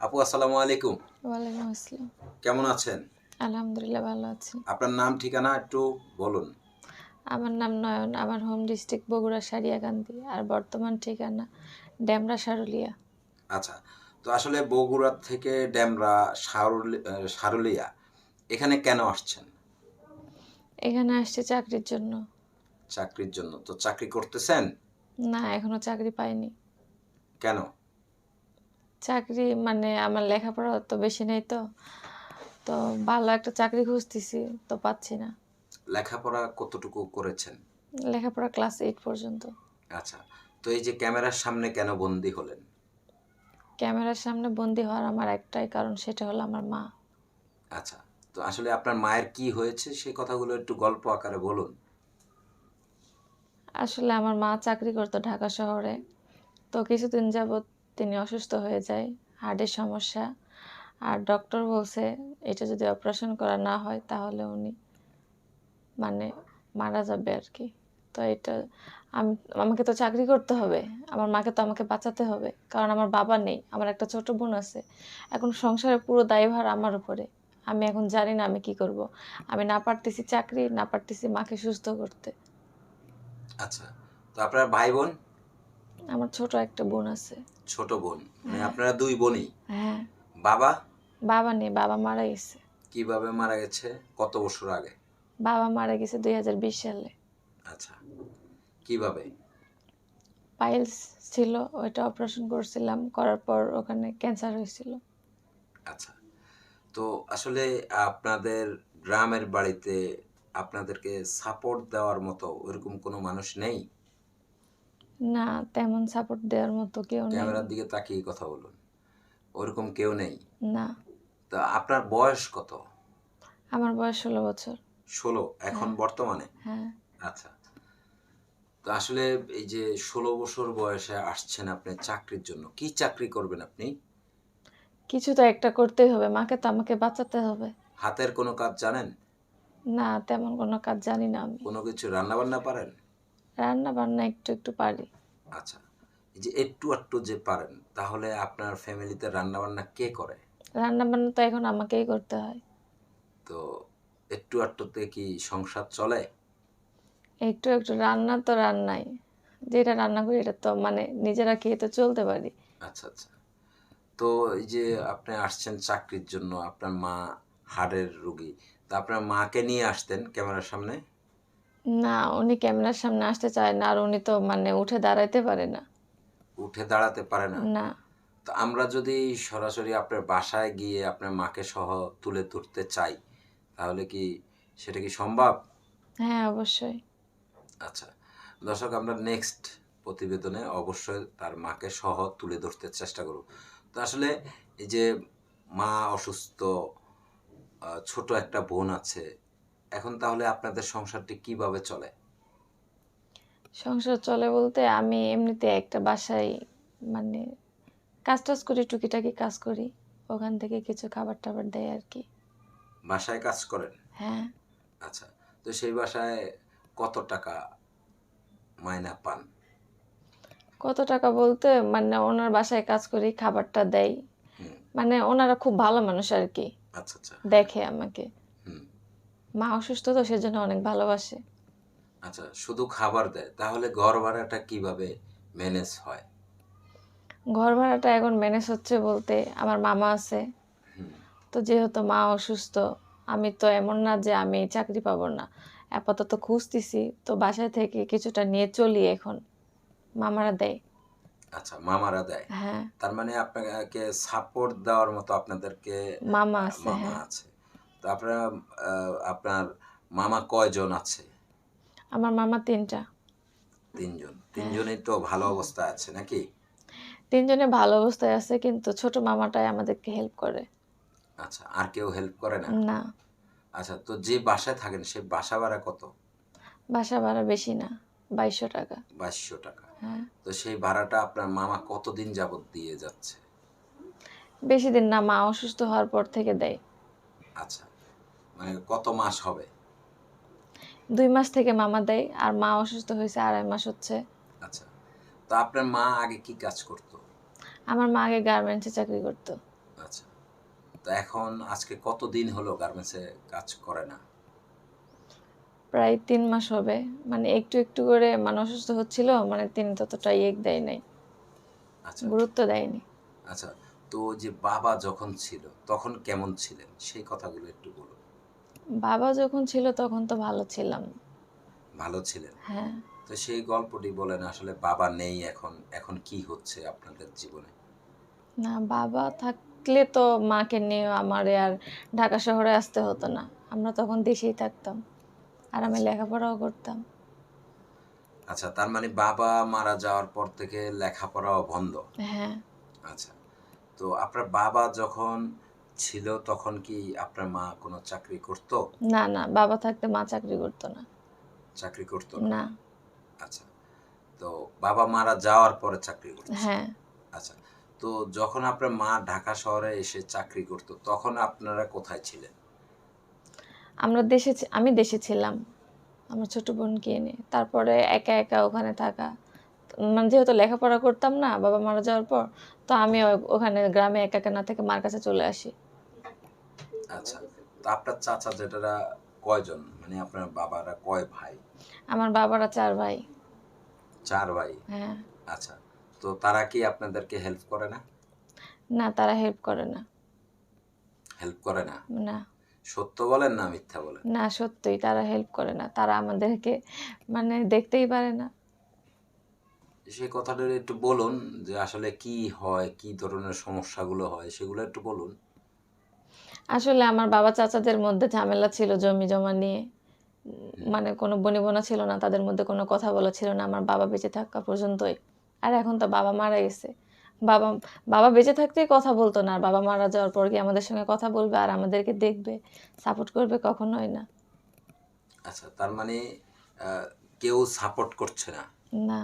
আপু আসসালামু আলাইকুম। ওয়ালাইকুম আসসালাম। কেমন আছেন? আলহামদুলিল্লাহ ভালো আছি। আপনার নাম ঠিকানা একটু বলুন। আমার নাম নয়ন আমার হোম ডিস্ট্রিক্ট বগুড়া সারিয়াকান্দি আর বর্তমান ঠিকানা ড্যামরা সারুলিয়া। আচ্ছা তো আসলে বগুড়া থেকে ড্যামরা সারুলি- সারুলিয়া এখানে কেন আসছেন? এখানে আসছে চাকরির জন্য। চাকরির জন্য। তো চাকরি করতেছেন? না এখনও চাকরি পাইনি। কেন? চাকরি মানে আমার লেখাপড়া তো বেশি নেই তো। তো ভালো একটা চাকরি খুঁজতেছি তো পাচ্ছি না। লেখাপড়া কতটুকু করেছেন? লেখাপড়া ক্লাস এইট পর্যন্ত। আচ্ছা তো এই যে ক্যামেরার সামনে কেন বন্দি হলেন? ক্যামেরার সামনে বন্দি হওয়ার আমার একটাই কারণ সেটা হলো আমার মা। আচ্ছা তো আসলে আপনার মায়ের কি হয়েছে? সেই কথাগুলো একটু গল্প আকারে বলুন। আসলে আমার মা চাকরি করতো ঢাকা শহরে। তো কিছুদিন যাবৎ তিনি অসুস্থ হয়ে যায়, হার্টের সমস্যা। আর ডক্টর বলছে, এটা যদি অপারেশন করা না হয়, তাহলে উনি মানে মারা যাবে আর কি তো এটা আমি, আমাকে তো চাকরি করতে হবে। আমার মাকে তো আমাকে বাঁচাতে হবে। কারণ আমার বাবা নেই, আমার একটা ছোট বোন আছে। এখন সংসারের পুরো দায়ভার আমার উপরে। আমি এখন জানি না আমি কি করব। আমি না পারতেছি চাকরি, না পারতেছি মাকে সুস্থ করতে। আচ্ছা তো আপনার ভাই বোন? আমার ছোট একটা বোন আছে। ছোট বোন? মানে আপনারা দুই বোনই? হ্যাঁ। বাবা? বাবা নেই বাবা মারা গেছে। কীভাবে মারা গেছে? কত বছর আগে? বাবা মারা গেছে দুই হাজার বিশ সালে। আচ্ছা। কীভাবে? পাইলস ছিল ওইটা অপারেশন করছিলাম করার পর ওখানে ক্যান্সার হয়েছিল। আচ্ছা। তো আসলে আপনাদের গ্রামের বাড়িতে আপনাদেরকে সাপোর্ট দেওয়ার মতো ওইরকম কোনো মানুষ নেই? না তেমন সাপোর্ট দেওয়ার মতো কেউ নেই। ক্যামেরার দিকে তাকিয়ে কথা বলুন। ওরকম কেউ নেই? না। তো আপনার বয়স কত? আমার বয়স ষোলো বছর। ষোলো? এখন বর্তমানে? হ্যাঁ। আচ্ছা। তো আসলে এই যে ষোলো বছর বয়সে আসছেন আপনি চাকরির জন্য কি চাকরি করবেন আপনি? কিছু তো একটা করতেই হবে মাকে তো আমাকে বাঁচাতে হবে। হাতের কোনো কাজ জানেন? না তেমন কোনো কাজ জানি না আমি। কোনো কিছু রান্না বান্না পারেন? রান্না বান্না একটু একটু পারি। আচ্ছা এই যে একটু একটু যে পারেন তাহলে আপনার ফ্যামিলিতে রান্না বান্না কে করে? রান্না বান্না তো এখন আমাকেই করতে হয়। তো একটু একটুতে কি সংসার চলে? একটু একটু রান্না তো রান্নাই। যেটা রান্না করি এটা তো মানে নিজেরা খেয়ে তো চলতে পারি। আচ্ছা আচ্ছা। তো এই যে আপনি আসছেন চাকরির জন্য আপনার মা হাড়ের রুগী তা আপনার মাকে নিয়ে আসতেন ক্যামেরার সামনে? না উনি ক্যামেরার সামনে আসতে চায় না আর উনি তো মানে উঠে দাঁড়াইতে পারে না। উঠে দাঁড়াতে পারে না? না। তো আমরা যদি সরাসরি আপনার বাসায় গিয়ে আপনার মাকে সহ তুলে ধরতে চাই তাহলে কি সেটা কি সম্ভব? হ্যাঁ অবশ্যই। আচ্ছা দর্শক আমরা নেক্সট প্রতিবেদনে অবশ্যই তার মাকে সহ তুলে ধরতে চেষ্টা করব। তো আসলে এই যে মা অসুস্থ ছোট একটা বোন আছে এখন তাহলে আপনাদের সংসারটি কীভাবে চলে? সংসার চলে বলতে আমি এমনিতে একটা বাসায় মানে কাজ টাজ করি টুকিটাকি কাজ করি। ওখান থেকে কিছু খাবার টাবার দেয় আর কি। বাসায় কাজ করেন? হ্যাঁ। আচ্ছা তো সেই বাসায় কত টাকা মায়না পান? কত টাকা বলতে মানে ওনার বাসায় কাজ করি খাবারটা দেয়। মানে ওনারা খুব ভালো মানুষ আর কি। আচ্ছা আচ্ছা। দেখে আমাকে। মা অসুস্থ তো সেজন্য অনেক ভালোবাসে। আচ্ছা শুধু খাবার দেয় তাহলে ঘর ভাড়াটা কীভাবে ম্যানেজ হয়? ঘর ভাড়াটা এখন ম্যানেজ হচ্ছে বলতে আমার মামা আছে। তো যেহেতু মা অসুস্থ আমি তো এমন না যে আমি চাকরি পাবো না। আপাতত খুঁজতেছি তো বাসায় থেকে কিছুটা নিয়ে চলি এখন। মামারা দেয়। আচ্ছা মামারা দেয়? হ্যাঁ। তার মানে আপনাকে সাপোর্ট দেওয়ার মতো আপনাদেরকে মামা আছে মামা হ্যাঁ। আছে। আপনারা আপনার মামা কয়জন আছে? আমার মামা তিনটা। তিনজন। তিনজনই তো ভালো অবস্থায় আছে নাকি? তিনজনে ভালো অবস্থায় আছে কিন্তু ছোট মামাটাই আমাদেরকে হেল্প করে। আচ্ছা আর কেউ হেল্প করে না? না। আচ্ছা তো যে বাসায় থাকেন সেই বাসা ভাড়া কত? বাসা ভাড়া বেশি না বাইশশো টাকা। বাইশশো টাকা। হ্যাঁ। তো সেই ভাড়াটা আপনার মামা কতদিন যাবত দিয়ে যাচ্ছে? বেশি দিন না মা অসুস্থ হওয়ার পর থেকে দেয়। আচ্ছা মানে কত মাস হবে? দুই মাস থেকে মামা দেয় আর মা অসুস্থ হয়েছে আড়াই মাস হচ্ছে। আচ্ছা তো আপনার মা আগে কি কাজ করতো? আমার মা আগে গার্মেন্টসে চাকরি করতো। তো এখন আজকে কত দিন হলো গার্মেন্টসে কাজ করে না? প্রায় তিন মাস হবে মানে একটু একটু করে মানে অসুস্থ হচ্ছিল মানে তিনি ততটা ইয়ে দেয় নাই। আচ্ছা। গুরুত্ব দেয়নি। আচ্ছা তো যে বাবা যখন ছিল তখন কেমন ছিলেন? সেই কথাগুলো একটু বলুন। বাবা যখন ছিল তখন তো ভালো ছিলাম। ভালো ছিলেন? হ্যাঁ। তো সেই গল্পটি বলেন আসলে বাবা নেই এখন এখন কি হচ্ছে আপনাদের জীবনে? না বাবা থাকলে তো মাকে নিয়ে আমার আর ঢাকা শহরে আসতে হতো না। আমরা তখন দেশেই থাকতাম আর আমি লেখাপড়াও করতাম। আচ্ছা তার মানে বাবা মারা যাওয়ার পর থেকে লেখাপড়াও বন্ধ? হ্যাঁ। আচ্ছা তো আপনার বাবা যখন ছিল তখন কি আপনার মা কোনো চাকরি করতো? না না বাবা থাকতে মা চাকরি করতো না। চাকরি করতো না? আচ্ছা তো বাবা মারা যাওয়ার পরে চাকরি করত হ্যাঁ। আচ্ছা তো যখন আপনার মা ঢাকা শহরে এসে চাকরি করতো তখন আপনারা কোথায় ছিলেন? আমরা দেশে আমি দেশে ছিলাম। আমার ছোট বোনকে এনে তারপরে একা একা ওখানে থাকা। মানে যেহেতু লেখাপড়া করতাম না বাবা মারা যাওয়ার পর তো আমি ওখানে গ্রামে একা একা না থেকে মার কাছে চলে আসি। আচ্ছা তো আপনার চাচা যেটারা কয়জন? মানে আপনার বাবারা কয় ভাই? আমার বাবারা চার ভাই। চার ভাই? হ্যাঁ। আচ্ছা তো তারা কি আপনাদেরকে হেল্প করে না? না তারা হেল্প করে না। হেল্প করে না? না। সত্য বলেন না মিথ্যা বলেন? না সত্যিই তারা হেল্প করে না। তারা আমাদেরকে মানে দেখতেই পারে না। সেই কথাটা একটু বলুন যে আসলে কি হয় কি ধরনের সমস্যাগুলো হয় সেগুলো একটু বলুন। আসলে আমার বাবা চাচাদের মধ্যে ঝামেলা ছিল জমি জমা নিয়ে। মানে কোনো বনিবনা ছিল না তাদের মধ্যে কোনো কথা বলা ছিল না। আমার বাবা বেঁচে থাকা পর্যন্তই। আর এখন তো বাবা মারা গেছে। বাবা বাবা বেঁচে থাকতেই কথা বলতো না। আর বাবা মারা যাওয়ার পর কি আমাদের সঙ্গে কথা বলবে আর আমাদেরকে দেখবে? সাপোর্ট করবে কখনোই না। আচ্ছা তার মানে কেউ সাপোর্ট করছে না। না।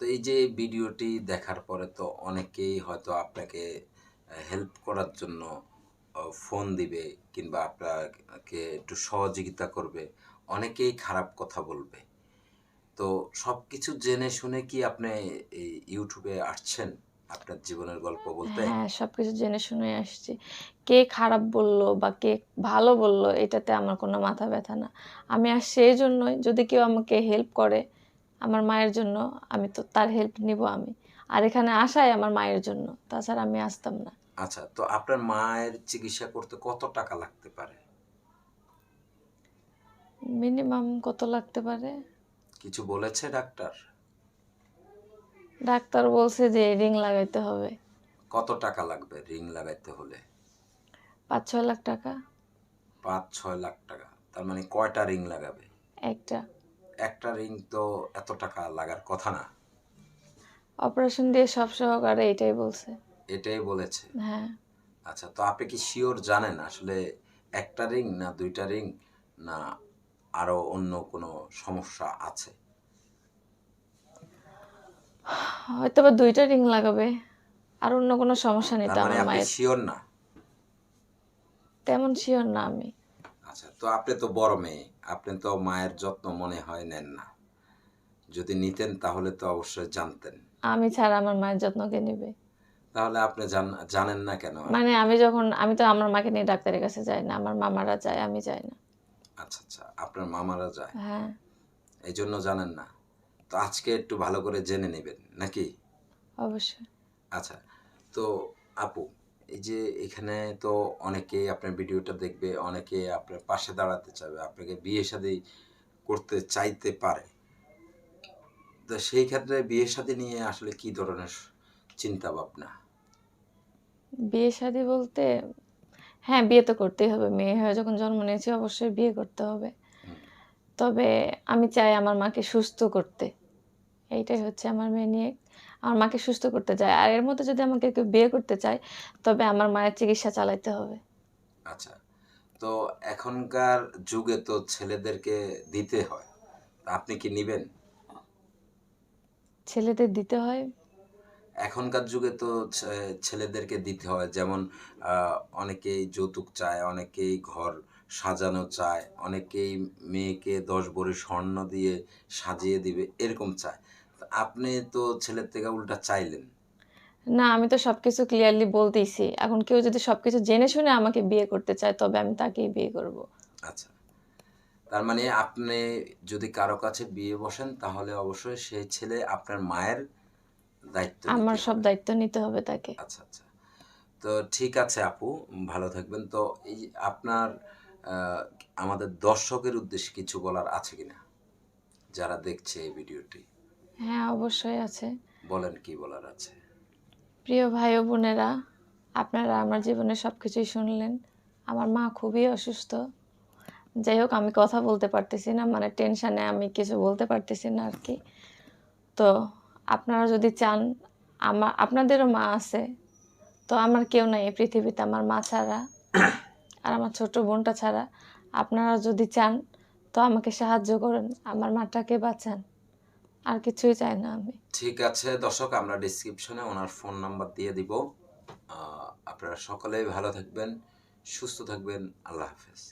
তো এই যে ভিডিওটি দেখার পরে তো অনেকেই হয়তো আপনাকে হেল্প করার জন্য ফোন দিবে কিংবা আপনাকে একটু সহযোগিতা করবে, অনেকেই খারাপ কথা বলবে। তো সব কিছু জেনে শুনে কি আপনি ইউটিউবে আসছেন আপনার জীবনের গল্প বলতে? হ্যাঁ সবকিছু জেনে শুনে আসছি। কে খারাপ বলল বা কে ভালো বলল এটাতে আমার কোনো মাথা ব্যথা না। আমি আর সেই জন্যই যদি কেউ আমাকে হেল্প করে আমার মায়ের জন্য, আমি তো তার হেল্প নিব আমি। আর এখানে আসাই আমার মায়ের জন্য, তাছাড়া আমি আসতাম না। আচ্ছা তো আপনার মায়ের চিকিৎসা করতে কত টাকা লাগতে পারে? মিনিমাম কত লাগতে পারে? কিছু বলেছে ডাক্তার? ডাক্তার বলছে যে রিং লাগাইতে হবে। কত টাকা লাগবে রিং লাগাইতে হলে? পাঁচ ছয় লাখ টাকা। পাঁচ ছয় লাখ টাকা তার মানে কয়টা রিং লাগাবে? একটা। একটা রিং তো এত টাকা লাগার কথা না। অপারেশন দিয়ে সব সহকারে এটাই বলছে। এটাই বলেছে। হ্যাঁ। আচ্ছা তো আপনি কি শিওর জানেন আসলে একটা রিং না দুইটা রিং না আরও অন্য কোনো সমস্যা আছে? হয়তো বা দুইটা রিং লাগাবে আর অন্য কোনো সমস্যা নেই তো মানে আমার মায়ের। শিওর না? তেমন শিওর না আমি। আচ্ছা তো আপনি তো বড় মেয়ে আপনি তো মায়ের যত্ন মনে হয় নেন না। যদি নিতেন তাহলে তো অবশ্যই জানতেন। আমি ছাড়া আমার মায়ের যত্ন কে নেবে? তাহলে আপনি জান- জানেন না কেন মানে আমি যখন আমি তো আমার মাকে নিয়ে ডাক্তারের কাছে যাই না আমার মামারা যায় আমি যাই না। আচ্ছা আচ্ছা আপনার মামারা যায়? হ্যাঁ। এই জন্য জানেন না। তো আজকে একটু ভালো করে জেনে নেবেন নাকি? অবশ্যই। আচ্ছা তো আপু এই যে এখানে তো অনেকেই আপনার ভিডিওটা দেখবে অনেকে আপনার পাশে দাঁড়াতে চাবে আপনাকে বিয়ে শাদী করতে চাইতে পারে। তো সেই ক্ষেত্রে বিয়ে শাদী নিয়ে আসলে কি ধরনের চিন্তা ভাবনা? বিয়ে শাদী বলতে হ্যাঁ বিয়ে তো করতেই হবে। মেয়ে হয়ে যখন জন্ম নিয়েছি অবশ্যই বিয়ে করতে হবে। তবে আমি চাই আমার মাকে সুস্থ করতে। এইটাই হচ্ছে আমার মেয়ে নিয়ে। আমার মাকে সুস্থ করতে চাই। আর এর মধ্যে যদি আমাকে কেউ বিয়ে করতে চায় তবে আমার মায়ের চিকিৎসা চালাইতে হবে। আচ্ছা। তো এখনকার যুগে তো ছেলেদেরকে দিতে হয়। আপনি কি নিবেন? ছেলেদের দিতে হয়। এখনকার যুগে তো ছেলেদেরকে দিতে হয়। যেমন অনেকেই যৌতুক চায় অনেকেই ঘর সাজানো চায় অনেকেই মেয়েকে দশ ভরি স্বর্ণ দিয়ে সাজিয়ে দিবে এরকম চায়। আপনি তো ছেলের থেকে উল্টা চাইলেন। না আমি তো সবকিছু ক্লিয়ারলি বলতেইছি। এখন কেউ যদি সবকিছু জেনে শুনে আমাকে বিয়ে করতে চায় তবে আমি তাকেই বিয়ে করব। আচ্ছা। তার মানে আপনি যদি কারও কাছে বিয়ে বসেন তাহলে অবশ্যই সেই ছেলে আপনার মায়ের দায়িত্ব আমার সব দায়িত্ব নিতে হবে তাকে। আচ্ছা আচ্ছা। তো ঠিক আছে আপু ভালো থাকবেন। তো এই আপনার আমাদের দর্শকের উদ্দেশ্যে কিছু বলার আছে কিনা? যারা দেখছে এই ভিডিওটি। হ্যাঁ অবশ্যই আছে। বলেন কি বলার আছে? প্রিয় ভাই ও বোনেরা আপনারা আমার জীবনে সব কিছুই শুনলেন। আমার মা খুবই অসুস্থ। যাই হোক আমি কথা বলতে পারতেছি না মানে টেনশানে আমি কিছু বলতে পারতেছি না আর কি। তো আপনারা যদি চান আমার আপনাদেরও মা আছে, তো আমার কেউ নাই এই পৃথিবীতে, আমার মা ছাড়া। আর আমার ছোট বোনটা ছাড়া। আপনারা যদি চান, তো আমাকে সাহায্য করেন, আমার মাটাকে বাঁচান। আর কিছুই চাই না আমি। ঠিক আছে, দর্শক, আমরা ডিসক্রিপশনে ওনার ফোন নাম্বার দিয়ে দিব। আপনারা সকলেই ভালো থাকবেন, সুস্থ থাকবেন, আল্লাহ হাফেজ।